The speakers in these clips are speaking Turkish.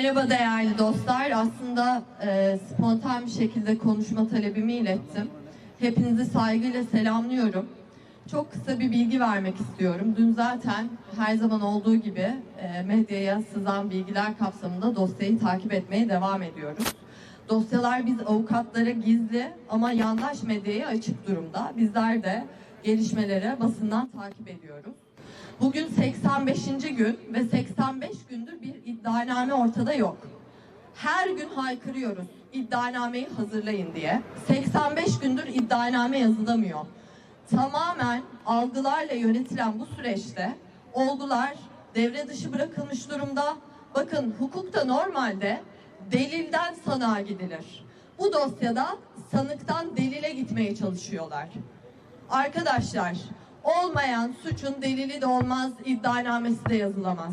Merhaba değerli dostlar. Aslında e, spontan bir şekilde konuşma talebimi ilettim. Hepinizi saygıyla selamlıyorum. Çok kısa bir bilgi vermek istiyorum. Dün zaten her zaman olduğu gibi e, medyaya sızan bilgiler kapsamında dosyayı takip etmeye devam ediyoruz. Dosyalar biz avukatlara gizli ama yandaş medyaya açık durumda. Bizler de gelişmeleri basından takip ediyoruz. Bugün 85. gün ve 85 gündür bir iddianame ortada yok. Her gün haykırıyoruz iddianameyi hazırlayın diye. 85 gündür iddianame yazılamıyor. Tamamen algılarla yönetilen bu süreçte olgular devre dışı bırakılmış durumda. Bakın hukukta normalde delilden sanığa gidilir. Bu dosyada sanıktan delile gitmeye çalışıyorlar. Arkadaşlar, olmayan suçun delili de olmaz, iddianamesi de yazılamaz.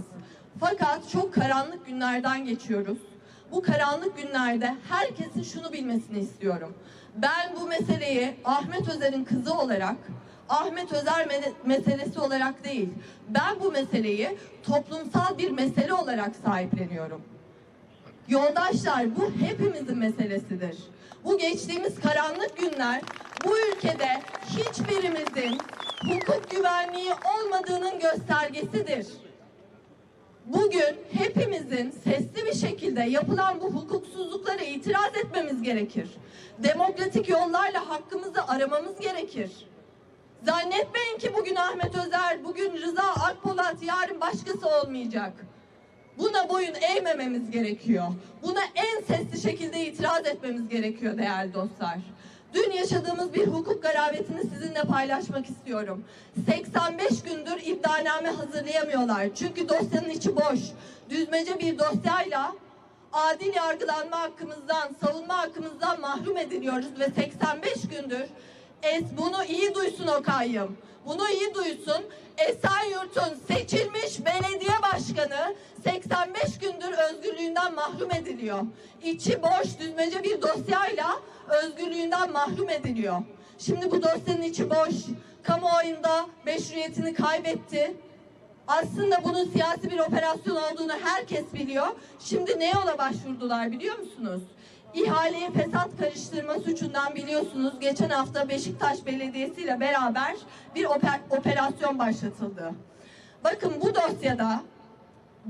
Fakat çok karanlık günlerden geçiyoruz. Bu karanlık günlerde herkesin şunu bilmesini istiyorum. Ben bu meseleyi Ahmet Özer'in kızı olarak, Ahmet Özer me- meselesi olarak değil, ben bu meseleyi toplumsal bir mesele olarak sahipleniyorum. Yoldaşlar bu hepimizin meselesidir. Bu geçtiğimiz karanlık günler bu ülkede hiçbirimizin hukuk güvenliği olmadığının göstergesidir. Bugün hepimizin sesli bir şekilde yapılan bu hukuksuzluklara itiraz etmemiz gerekir. Demokratik yollarla hakkımızı aramamız gerekir. Zannetmeyin ki bugün Ahmet Özer, bugün Rıza Akpolat, yarın başkası olmayacak. Buna boyun eğmememiz gerekiyor. Buna en sesli şekilde itiraz etmemiz gerekiyor değerli dostlar. Dün yaşadığımız bir hukuk garabetini sizinle paylaşmak istiyorum. 85 gündür iddianame hazırlayamıyorlar. Çünkü dosyanın içi boş. Düzmece bir dosyayla adil yargılanma hakkımızdan, savunma hakkımızdan mahrum ediliyoruz ve 85 gündür Es bunu iyi duysun o kayyum. Bunu iyi duysun. Esenyurt'un seçilmiş belediye başkanı 85 gündür özgürlüğünden mahrum ediliyor. İçi boş düzmece bir dosyayla özgürlüğünden mahrum ediliyor. Şimdi bu dosyanın içi boş. Kamuoyunda meşruiyetini kaybetti. Aslında bunun siyasi bir operasyon olduğunu herkes biliyor. Şimdi ne yola başvurdular biliyor musunuz? İhaleye fesat karıştırma suçundan biliyorsunuz geçen hafta Beşiktaş Belediyesi ile beraber bir oper- operasyon başlatıldı. Bakın bu dosyada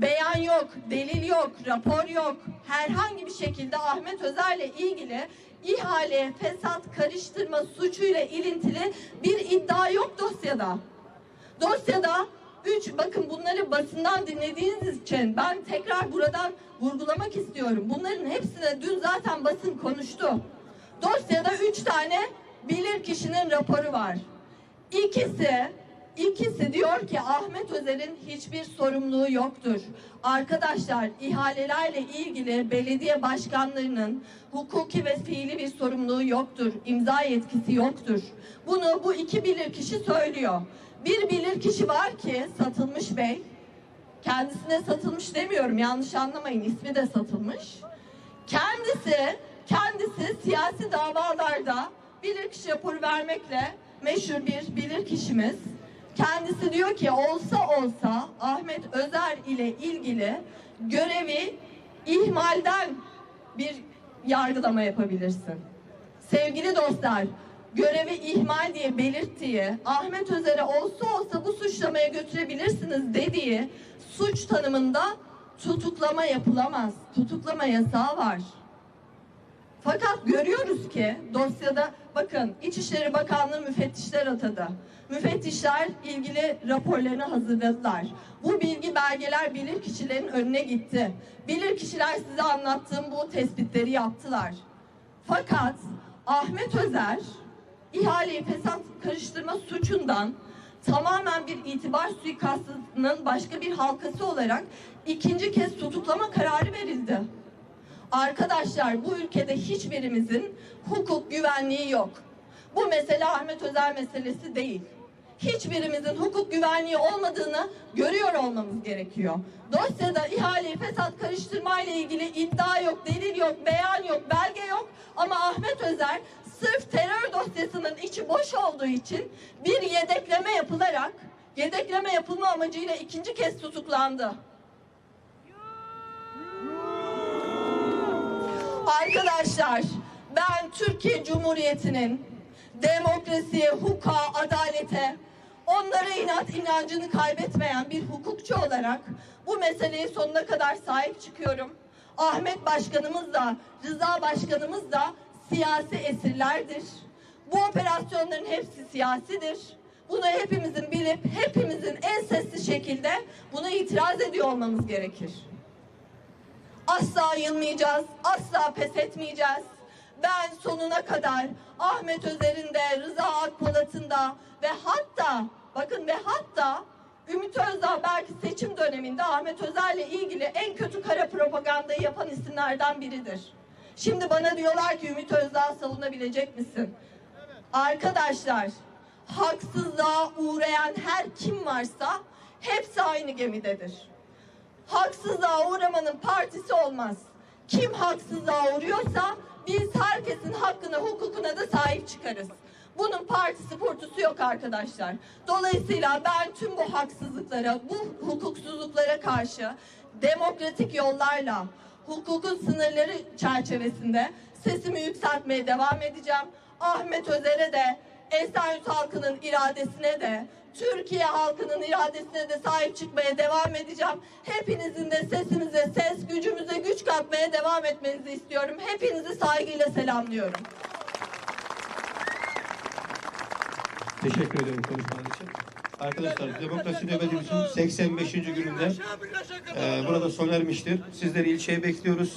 beyan yok, delil yok, rapor yok. Herhangi bir şekilde Ahmet Özer'le ilgili ihaleye fesat karıştırma suçuyla ilintili bir iddia yok dosyada. Dosyada üç bakın bunları basından dinlediğiniz için ben tekrar buradan vurgulamak istiyorum. Bunların hepsine dün zaten basın konuştu. Dosyada üç tane bilir kişinin raporu var. İkisi İkisi diyor ki Ahmet Özer'in hiçbir sorumluluğu yoktur. Arkadaşlar ihalelerle ilgili belediye başkanlarının hukuki ve fiili bir sorumluluğu yoktur. İmza yetkisi yoktur. Bunu bu iki bilirkişi söylüyor. Bir bilirkişi var ki Satılmış Bey. Kendisine satılmış demiyorum yanlış anlamayın ismi de satılmış. Kendisi kendisi siyasi davalarda bilirkişi raporu vermekle meşhur bir bilirkişimiz. Kendisi diyor ki olsa olsa Ahmet Özer ile ilgili görevi ihmalden bir yargılama yapabilirsin. Sevgili dostlar, görevi ihmal diye belirttiği, Ahmet Özer'e olsa olsa bu suçlamaya götürebilirsiniz dediği suç tanımında tutuklama yapılamaz. Tutuklama yasağı var. Fakat görüyoruz ki dosyada bakın İçişleri Bakanlığı müfettişler atadı. Müfettişler ilgili raporlarını hazırladılar. Bu bilgi belgeler bilir kişilerin önüne gitti. Bilir kişiler size anlattığım bu tespitleri yaptılar. Fakat Ahmet Özer ihaleyi fesat karıştırma suçundan tamamen bir itibar suikastının başka bir halkası olarak ikinci kez tutuklama kararı verildi. Arkadaşlar bu ülkede hiçbirimizin hukuk güvenliği yok. Bu mesele Ahmet Özer meselesi değil. Hiçbirimizin hukuk güvenliği olmadığını görüyor olmamız gerekiyor. Dosyada ihaleyi fesat karıştırma ile ilgili iddia yok, delil yok, beyan yok, belge yok. Ama Ahmet Özer sırf terör dosyasının içi boş olduğu için bir yedekleme yapılarak yedekleme yapılma amacıyla ikinci kez tutuklandı. Arkadaşlar ben Türkiye Cumhuriyeti'nin demokrasiye, hukuka, adalete, onlara inat inancını kaybetmeyen bir hukukçu olarak bu meseleye sonuna kadar sahip çıkıyorum. Ahmet Başkanımız da, Rıza Başkanımız da siyasi esirlerdir. Bu operasyonların hepsi siyasidir. Bunu hepimizin bilip hepimizin en sesli şekilde buna itiraz ediyor olmamız gerekir. Asla yılmayacağız, asla pes etmeyeceğiz. Ben sonuna kadar Ahmet Özer'in de, Rıza Akpolat'ın da ve hatta, bakın ve hatta Ümit Özdağ belki seçim döneminde Ahmet Özer'le ilgili en kötü kara propagandayı yapan isimlerden biridir. Şimdi bana diyorlar ki Ümit Özdağ savunabilecek misin? Arkadaşlar, haksızlığa uğrayan her kim varsa hepsi aynı gemidedir haksızlığa uğramanın partisi olmaz. Kim haksızlığa uğruyorsa biz herkesin hakkına, hukukuna da sahip çıkarız. Bunun partisi purtusu yok arkadaşlar. Dolayısıyla ben tüm bu haksızlıklara, bu hukuksuzluklara karşı demokratik yollarla, hukukun sınırları çerçevesinde sesimi yükseltmeye devam edeceğim. Ahmet Özer'e de, Esenyurt halkının iradesine de, Türkiye halkının iradesine de sahip çıkmaya devam edeceğim. Hepinizin de sesimize ses, gücümüze güç katmaya devam etmenizi istiyorum. Hepinizi saygıyla selamlıyorum. Teşekkür ederim konuşmanız için. Arkadaşlar Demokrasi Nöbetimizin 85. gününde e, burada sona ermiştir. Sizleri ilçeye bekliyoruz.